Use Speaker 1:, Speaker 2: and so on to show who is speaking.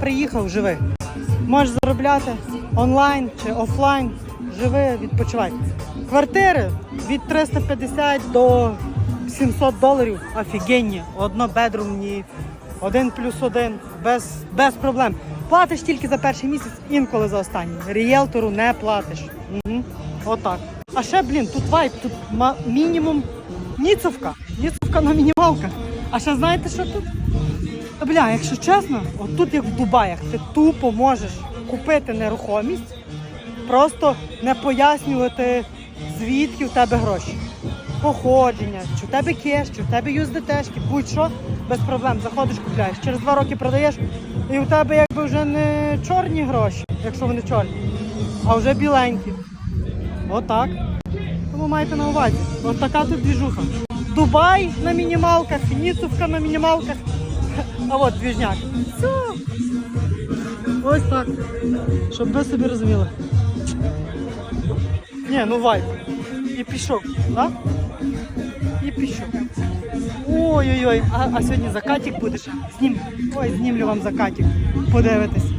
Speaker 1: приїхав, живи. Можеш заробляти онлайн чи офлайн, живи, відпочивай. Квартири від 350 до 700 доларів офігенні, однобедрумні, один плюс один, без, без проблем. Платиш тільки за перший місяць, інколи за останній. Ріелтору не платиш. Угу. Отак. А ще, блін, тут вайп, тут мінімум ніцовка. Ніцовка на мінімалках. А ще знаєте, що тут? Бля, якщо чесно, от тут як в Дубаях, ти тупо можеш купити нерухомість, просто не пояснювати, звідки в тебе гроші. Походження, чи в тебе кеш, чи в тебе юздетешки, будь-що, без проблем. Заходиш, купляєш. Через два роки продаєш, і у тебе якби вже не чорні гроші, якщо вони чорні, а вже біленькі. Отак. Тому майте на увазі. От така тут двіжуха. Дубай на мінімалках, Ніцовка на мінімалках. А от двіжняк. Все. Ось так. Щоб ви собі розуміли. Ні, ну вайб. І пішов, так? І пішов. Ой-ой-ой, а, а сьогодні закатик будеш? Знім. Ой, знімлю вам закатик. Подивитись.